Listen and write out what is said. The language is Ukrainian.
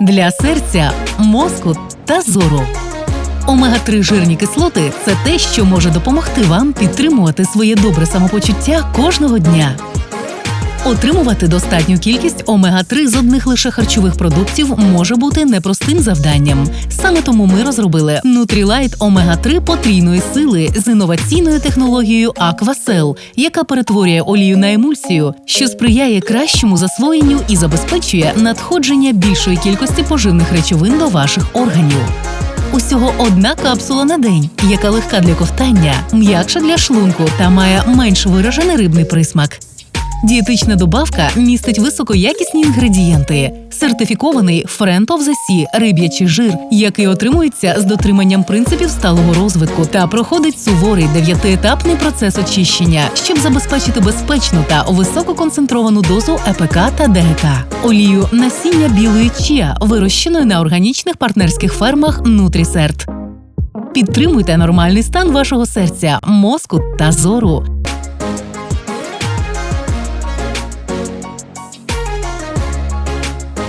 для серця, мозку та зору. Омега-3 жирні кислоти це те, що може допомогти вам підтримувати своє добре самопочуття кожного дня. Отримувати достатню кількість омега-3 з одних лише харчових продуктів може бути непростим завданням. Саме тому ми розробили Nutrilite омега-3 потрійної сили з інноваційною технологією Aquacell, яка перетворює олію на емульсію, що сприяє кращому засвоєнню і забезпечує надходження більшої кількості поживних речовин до ваших органів. Усього одна капсула на день, яка легка для ковтання, м'якша для шлунку та має менш виражений рибний присмак. Дієтична добавка містить високоякісні інгредієнти, сертифікований Friend of the Sea риб'ячий жир, який отримується з дотриманням принципів сталого розвитку та проходить суворий дев'ятиетапний процес очищення, щоб забезпечити безпечну та висококонцентровану дозу ЕПК та ДГК. Олію насіння білої чія, вирощеної на органічних партнерських фермах Нутрісерт. Підтримуйте нормальний стан вашого серця, мозку та зору.